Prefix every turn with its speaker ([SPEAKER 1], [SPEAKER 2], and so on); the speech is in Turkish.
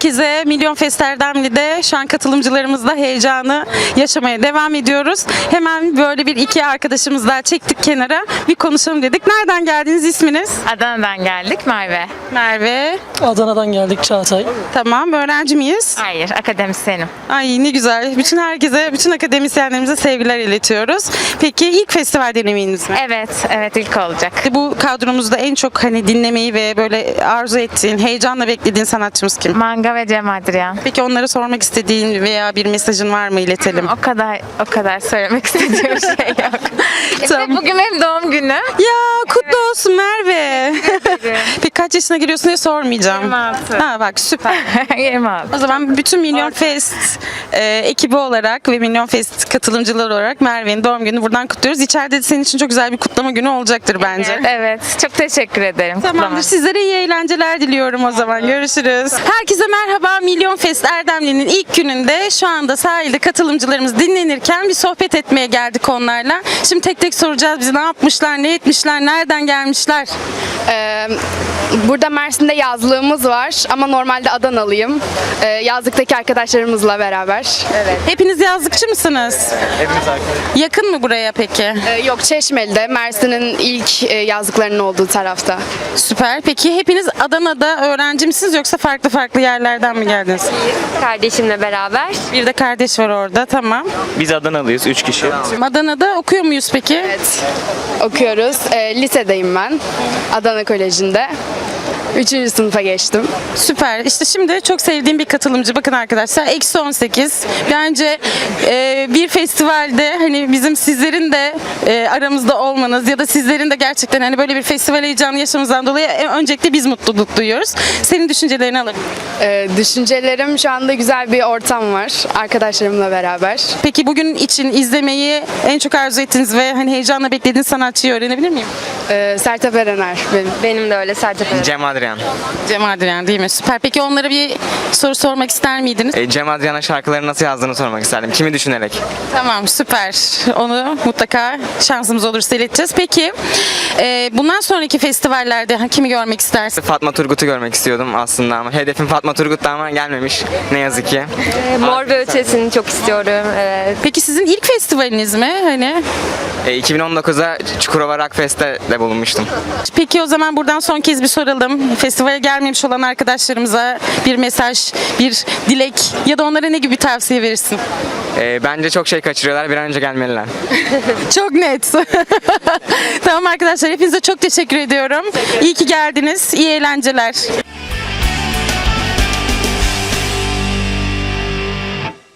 [SPEAKER 1] herkese. Milyon Fest Erdemli'de şu an katılımcılarımızla heyecanı yaşamaya devam ediyoruz. Hemen böyle bir iki arkadaşımız daha çektik kenara. Bir konuşalım dedik. Nereden geldiniz isminiz?
[SPEAKER 2] Adana'dan geldik Merve.
[SPEAKER 1] Merve.
[SPEAKER 3] Adana'dan geldik Çağatay.
[SPEAKER 1] Tamam. Öğrenci miyiz?
[SPEAKER 2] Hayır, akademisyenim.
[SPEAKER 1] Ay ne güzel. Bütün herkese, bütün akademisyenlerimize sevgiler iletiyoruz. Peki ilk festival deneyiminiz mi?
[SPEAKER 2] Evet, evet ilk olacak.
[SPEAKER 1] Bu kadromuzda en çok hani dinlemeyi ve böyle arzu ettiğin, heyecanla beklediğin sanatçımız kim?
[SPEAKER 2] Manga ve Cem Adrian.
[SPEAKER 1] Peki onlara sormak istediğin veya bir mesajın var mı iletelim?
[SPEAKER 2] O kadar o kadar söylemek istediğim şey yok.
[SPEAKER 1] Tamam.
[SPEAKER 2] Bugün benim doğum günüm.
[SPEAKER 1] Ya kutlu olsun Merve. Peki kaç yaşına giriyorsun diye sormayacağım.
[SPEAKER 2] 26.
[SPEAKER 1] Ha bak süper.
[SPEAKER 2] 26.
[SPEAKER 1] O zaman bütün Milyon Fest e, ekibi olarak ve Milyon Fest katılımcıları olarak Merve'nin doğum gününü buradan kutluyoruz. İçeride de senin için çok güzel bir kutlama günü olacaktır bence.
[SPEAKER 2] Evet, evet, çok teşekkür ederim.
[SPEAKER 1] Tamamdır. Sizlere iyi eğlenceler diliyorum o zaman. Görüşürüz. Herkese merhaba. Milyon Fest Erdemli'nin ilk gününde şu anda sahilde katılımcılarımız dinlenirken bir sohbet etmeye geldik onlarla. Şimdi tek tek soracağız bizi ne yapmışlar, ne etmişler, nereden gelmişler.
[SPEAKER 4] Ee, burada Mersin'de yazlığımız var ama normalde Adanalıyım. Ee, yazlıktaki arkadaşlarımızla beraber. Evet.
[SPEAKER 1] Hepiniz yazlıkçı mısınız? Yakın mı buraya peki?
[SPEAKER 4] Ee, yok Çeşmeli'de Mersin'in ilk e, yazlıklarının olduğu tarafta.
[SPEAKER 1] Süper. Peki hepiniz Adana'da öğrenci misiniz yoksa farklı farklı yerlerden mi geldiniz?
[SPEAKER 5] kardeşimle beraber.
[SPEAKER 1] Bir de kardeş var orada. Tamam.
[SPEAKER 6] Biz Adanalıyız 3 kişi.
[SPEAKER 1] Adana'da okuyor muyuz peki?
[SPEAKER 4] Evet. Okuyoruz. Ee, lisedeyim ben. Adana Koleji'nde. Üçüncü sınıfa geçtim.
[SPEAKER 1] Süper. İşte şimdi çok sevdiğim bir katılımcı. Bakın arkadaşlar. Eksi 18. Bence e, bir festivalde hani bizim sizlerin de e, aramızda olmanız ya da sizlerin de gerçekten hani böyle bir festival heyecanı yaşamamızdan dolayı e, öncelikle biz mutluluk duyuyoruz. Senin düşüncelerini alırım.
[SPEAKER 4] Ee, düşüncelerim şu anda güzel bir ortam var. Arkadaşlarımla beraber.
[SPEAKER 1] Peki bugün için izlemeyi en çok arzu ettiğiniz ve hani heyecanla beklediğiniz sanatçıyı öğrenebilir miyim?
[SPEAKER 4] Ee, Sertab Erener benim.
[SPEAKER 5] Benim de öyle Sertab Erener.
[SPEAKER 6] Cem Adrian.
[SPEAKER 1] Cem Adrian değil mi? Süper. Peki onlara bir soru sormak ister miydiniz?
[SPEAKER 6] E, Cem Adrian'a şarkıları nasıl yazdığını sormak isterdim. Kimi düşünerek?
[SPEAKER 1] Tamam süper. Onu mutlaka şansımız olursa ileteceğiz. Peki e, bundan sonraki festivallerde kimi görmek istersin?
[SPEAKER 6] Fatma Turgut'u görmek istiyordum aslında ama hedefim Fatma Turgut'ta ama gelmemiş ne yazık ki.
[SPEAKER 5] Ee, Mor ve Ötesi'ni çok istiyorum. Evet.
[SPEAKER 1] Peki sizin ilk festivaliniz mi? Hani
[SPEAKER 6] E, 2019'da Çukurova Rock Fest'te de bulunmuştum.
[SPEAKER 1] peki o zaman buradan son kez bir soralım. Festivale gelmemiş olan arkadaşlarımıza bir mesaj, bir dilek ya da onlara ne gibi bir tavsiye verirsin?
[SPEAKER 6] E, bence çok şey kaçırıyorlar bir an önce gelmeliler.
[SPEAKER 1] Çok net. tamam arkadaşlar hepinize çok teşekkür ediyorum. İyi ki geldiniz. İyi eğlenceler.